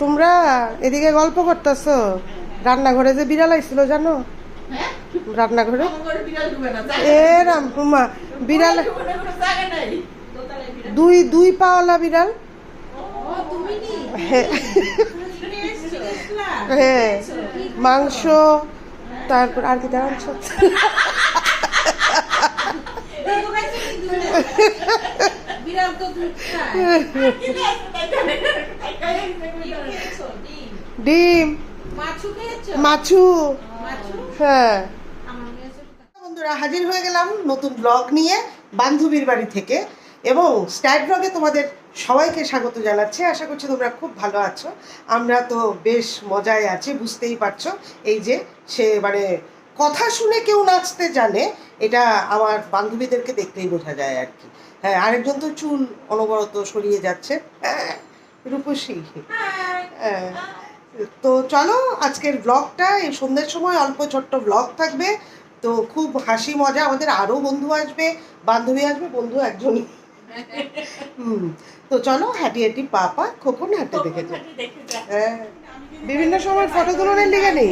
তোমরা এদিকে গল্প করতেছো। রান্নাঘরে যে বিড়াল আইছিল, জানো? রান্নাঘরে? আমার ঘরে বিড়াল ঢুকে না এ রাম হুমা বিড়াল দুই দুই পাওয়ালা বিড়াল। হ্যাঁ। হ্যাঁ। মাংস, তারপর আর কি বিড়াল তো ডিম। মাছু খেয়েছো? মাছু। মাছু? হ্যাঁ। বন্ধুরা হাজির হয়ে গেলাম নতুন ব্লগ নিয়ে বান্ধবীর বাড়ি থেকে এবং স্ট্যাট ব্লগে তোমাদের সবাইকে স্বাগত জানাচ্ছি। আশা করছি তোমরা খুব ভালো আছো। আমরা তো বেশ মজায় আছি বুঝতেই পারছ। এই যে সে মানে কথা শুনে কেউ নাচতে জানে এটা আমার বান্ধবীদেরকে দেখতেই বোঝা যায় আর কি। হ্যাঁ আরেকজন তো চুল অনবরত সরিয়ে যাচ্ছে। হ্যাঁ। রূপসী তো চলো, আজকের ব্লগটা এই সন্ধ্যের সময় অল্প ছোট্ট ব্লগ থাকবে। তো খুব হাসি মজা, আমাদের আরও বন্ধু আসবে, বান্ধবী আসবে, বন্ধু একজনই হুম, তো চলো, হাঁটি হাঁটি পা পা, খোকন হাঁটতে দেখে হ্যাঁ বিভিন্ন সময় ফটো তোলার লিগে নেই।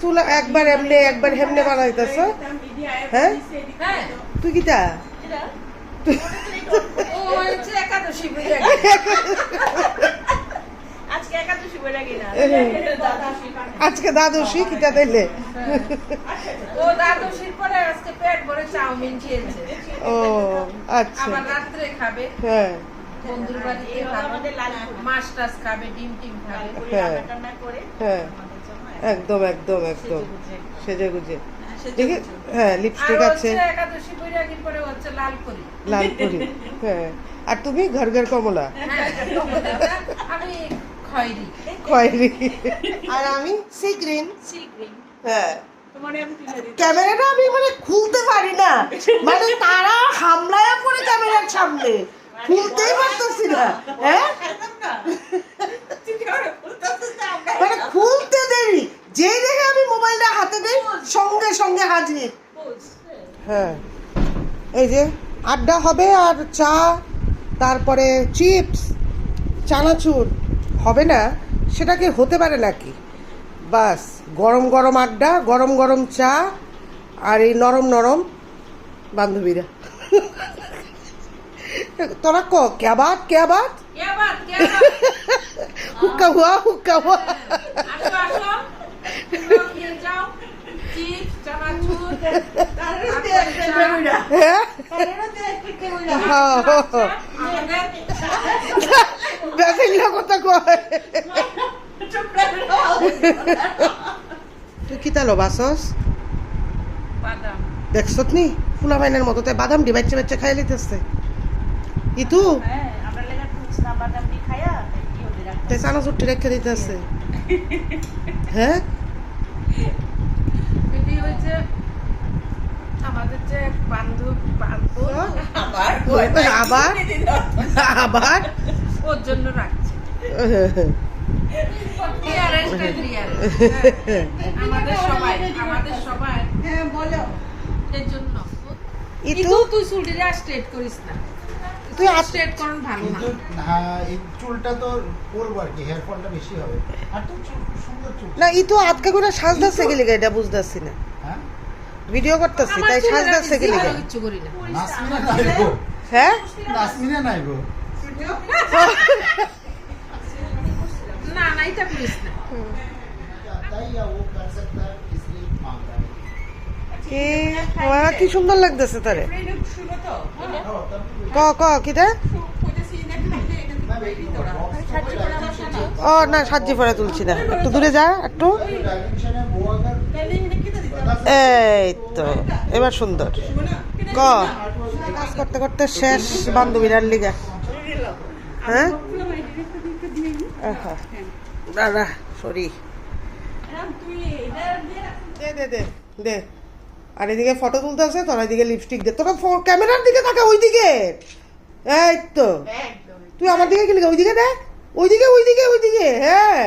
চুল একবার এমনে, একবার হেমনে বানাইতেছ। হ্যাঁ? তুই কিটা? একাদশী আজকে একাদশী বলে কিনা আজকে দাদুষি কিটা দিলে? ও দ্বাদশীর পরে আজকে পেট ভরে চাউমিন খেয়েছে ও আচ্ছা। আবার রাত্রে খাবে। হ্যাঁ। বন্ধুর বাড়িতে খাবে। মাছ টাছ খাবে ডিম টিম খাবে। হ্যাঁ। হ্যাঁ একদম একদম একদম। সেজে গুজে। দেখি হ্যাঁ লিপস্টিক আছে। একাদশী পরে হচ্ছে লাল করি লাল পরি হ্যাঁ। আর তুমি ঘর ঘর কমলা? হ্যাঁ, আমি খয়েরি। খয়েরি। আর আমি সি গ্রিন হ্যাঁ। ক্যামেরাটা আমি মানে খুলতে পারি না। মানে তারা হামলায় পড়ে ক্যামেরার সামনে। খুলতেই পারতেছি না হ্যাঁ? মানে খুলতে দেরি। যেই দেখে আমি মোবাইলটা হাতে দেই সঙ্গে সঙ্গে হাজির। হ্যাঁ। এই যে আড্ডা হবে আর চা তারপরে চিপস চানাচুর হবে না? সেটা কি হতে পারে নাকি? বাস গরম গরম আড্ডা গরম গরম চা আর এই নরম নরম বান্ধবীরা। তোরা ক ক্যাবাত ক্যাবাত? হুক্কা হুয়া হুক্কা হুয়া আসো আসো তোমরাও খেয়ে যাও চিপস চানাচুর হ্যাঁ আমাদের বেসিল্লা তুই কি তালো বাসস বাদাম দেখছত নি ফুলা মাইনের মতো, তাই বাদাম ডি বাচ্চা বাচ্চা খাই লিতেছে ইতু? তাই চানা চুট্টি রেখে দিতেছে। হ্যাঁ এটি হচ্ছে আমাদের যে বান্ধব বান্ধব। আবার? আবার? আবার? ওর জন্য রাখছে। Clearest and clearest. হ্যাঁ, আমাদের সবাই আমাদের সবাই। হ্যাঁ বলো। এর জন্য। ইতু? ইতু তুই চুলটা স্ট্রেট করিস না। তুই স্ট্রেট করুন ভালো না। হ্যাঁ চুলটা তো করব আর কি হেয়ার ফলটা বেশি হবে। আর তো চুল খুব সুন্দর চুল। না ইতু আটকা করে সাজদাচ্ছে গেলি এটা বুঝতেছি না হ্যাঁ ভিডিও করতেছি তাই সাজদাসে কি লাগে? করি হ্যাঁ? কি? সুন্দর লাগতেছে তারে? ক ক কিটা? ও না সাজি পরে তুলছি না। একটু দূরে যা একটু। এই তো এবার সুন্দর। ক? কাজ করতে করতে শেষ বান্ধবীরার লিগা। হ্যাঁ? দাঁড়া সরি দে দে দে আর এদিকে ফটো তুলতে আছে তোর এদিকে লিপস্টিক দে। তোরা ক্যামেরার দিকে তাকা, ওইদিকে। এই তো তুই আমার দিকে গেলি ওইদিকে দেখ। ওইদিকে ওইদিকে ওইদিকে হ্যাঁ।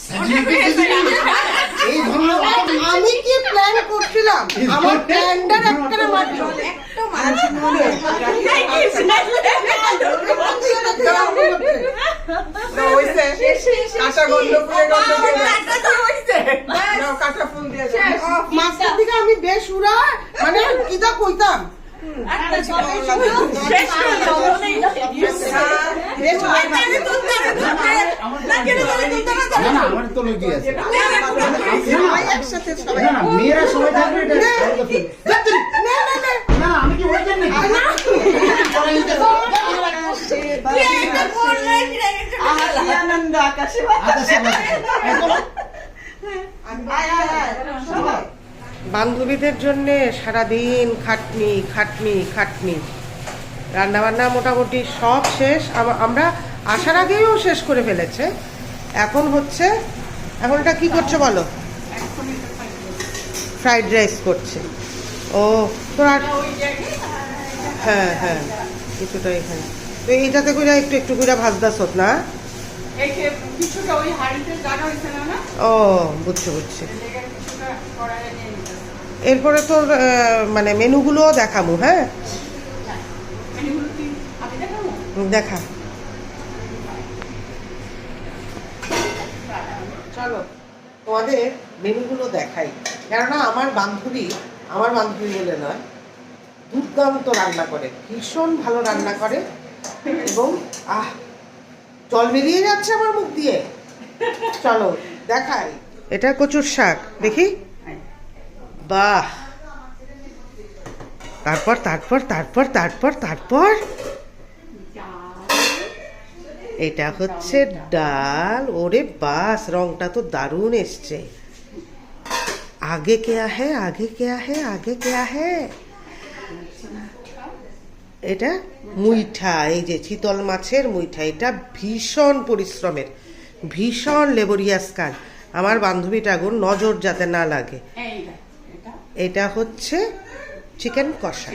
এই আমি কি প্ল্যান করছিলাম আমার একটা মাত্র আমি বেশ উড়া মানে কিটা কইতাম আমার তো লজ্জা আছে না মেয়েরা সবাই থাকবে! না আমি কি ওইটার নাকি পরে নিতে হবে। আকাশে বাতাসে। বান্ধবীদের জন্য সারাদিন খাটনি খাটনি খাটনি। রান্নাবান্না মোটামুটি সব শেষ। আম- আমরা আসার আগেও শেষ করে ফেলেছে। এখন হচ্ছে এখন এটা কী করছে বলো? ফ্রাইড রাইস করছে। ও তোরা হ্যাঁ হ্যাঁ কিছুটা এখানে। তো এইটাতে করে একটু একটু করে হয়েছে না? না ও বুঝছি বুঝছি। এরপরে তোর মানে মেনুগুলোও দেখাবো হ্যাঁ? দেখা। চলো, তোমাদের মেনুগুলো দেখাই। কেননা আমার বান্ধবী আমার বান্ধবী বলে নয়, দুর্দান্ত রান্না করে, ভীষণ ভালো রান্না করে, এবং, আহ, জল বেরিয়ে যাচ্ছে আমার মুখ দিয়ে। চলো, দেখাই। এটা কচুর শাক, দেখি। বাহ। তারপর তারপর তারপর তারপর তারপর? এটা হচ্ছে ডাল। ওরে বাস, রংটা তো দারুণ এসছে। আগে কেয়া হে আগে কেয়া হে আগে কেয়া হে এটা মুইঠা, এই যে চিতল মাছের মুইঠা। এটা ভীষণ পরিশ্রমের, ভীষণ লেবরিয়াস কাজ। আমার বান্ধবীটা গুণ নজর যাতে না লাগে। এটা হচ্ছে চিকেন কষা।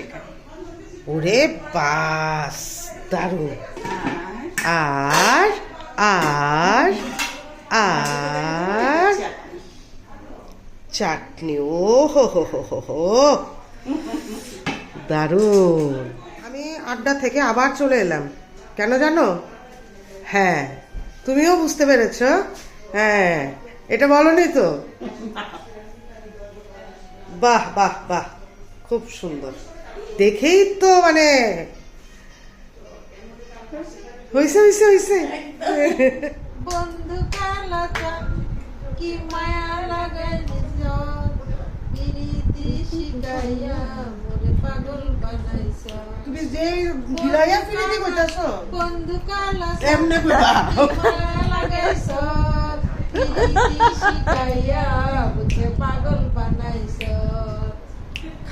ওরে বাস, দারুণ। আর আর আর চাটনি। ও হো হো হো হো হো। দারুণ। আমি আড্ডা থেকে আবার চলে এলাম। কেন জানো? হ্যাঁ তুমিও বুঝতে পেরেছ? হ্যাঁ এটা বলনি তো? বাহ বাহ বাহ। খুব সুন্দর। দেখেই তো মানে বন্ধু কি মায়া লাগাই মোরে পাগল বানাইছ। তুমি যে গিলাইয়া ফিরিতে কইতাছ বন্ধু কালাটা এমনে কইবা লাগাইছ শিকাইয়া বুঝে পাগল বানাইছ।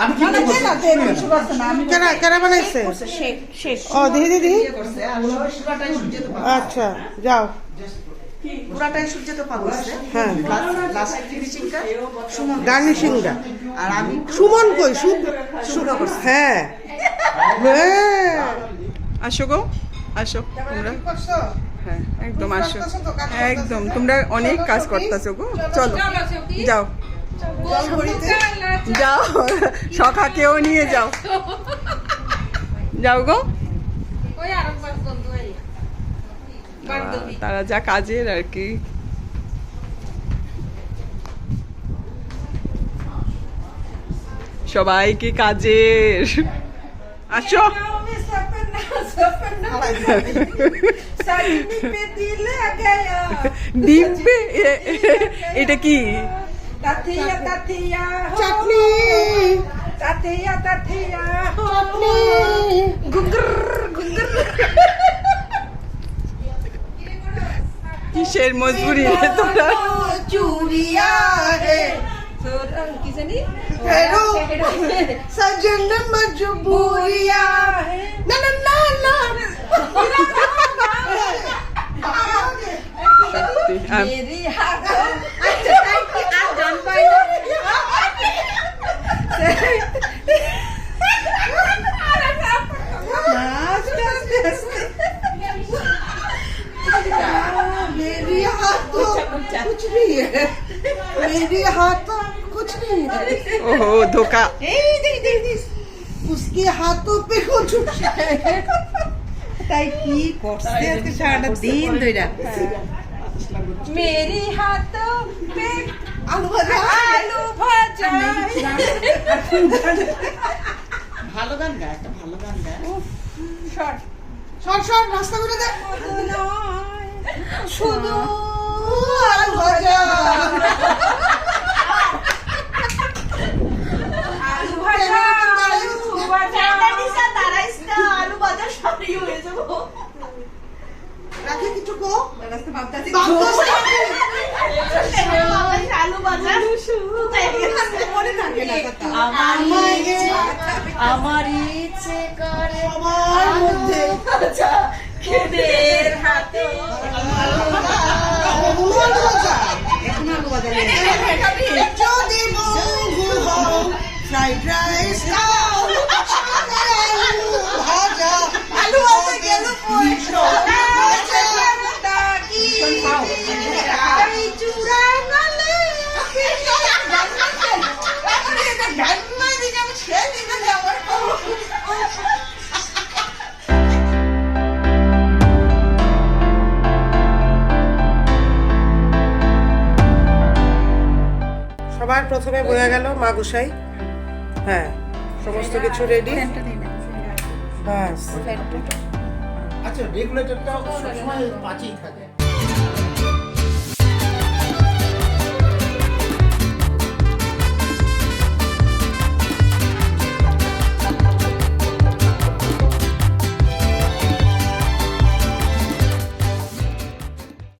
আমি কি করছি কেনা কেনা বানাইছে? ও দেখি দিদি আচ্ছা যাও। পুরাটাই সূর্যতে হ্যাঁ। সুমন। গার্নিশিংটা আর আমি সুমন কই? সু সুগা হ্যাঁ। হ্যাঁ। আসো গো আসো তোমরা। হ্যাঁ একদম আসো। একদম তোমরা অনেক কাজ করতেছো গো। চলো যাও। যাও সখাকেও নিয়ে যাও। যাও গো। তারা যা কাজের আর কি। সবাই কি কাজের। আসো। এটা কি? তাথিয়া তাথিয়া হো। চাটনি তাথিয়া তাথিয়া হো। চাটনি কিসের মজবুরি রে তোরা চুরিয়া হে তোর আহ, কি জানি হেরো সজন মজবুরিয়া না कुछ नहीं है मेरी हाथ तो कुछ नहीं है ওহো ধোকা এই দেখ দেখ দেখ उसके हाथों पे कुछ है তাই কি করছে আজকে সারাটা দিন ধইরা মেরি হাত পে আলু ভাজা আলু ভাজা ভালো গান গায় একটা ভালো গান গায় শর্ট সর সর রাস্তা করে দে শুধু হয়ে মনে আমার ইচ্ছে করে সবার মধ্যে। খেদের হাতে। যদি বন্ধু হও ফ্রাইড রাইস খাও ভাজা। আলু ভাজা গেল সবার প্রথমে বোঝা গেল মা গোসাই। হ্যাঁ সমস্ত কিছু রেডি বাস আচ্ছা রেগুলেটরটা সবসময় পাঁচেই থাকে।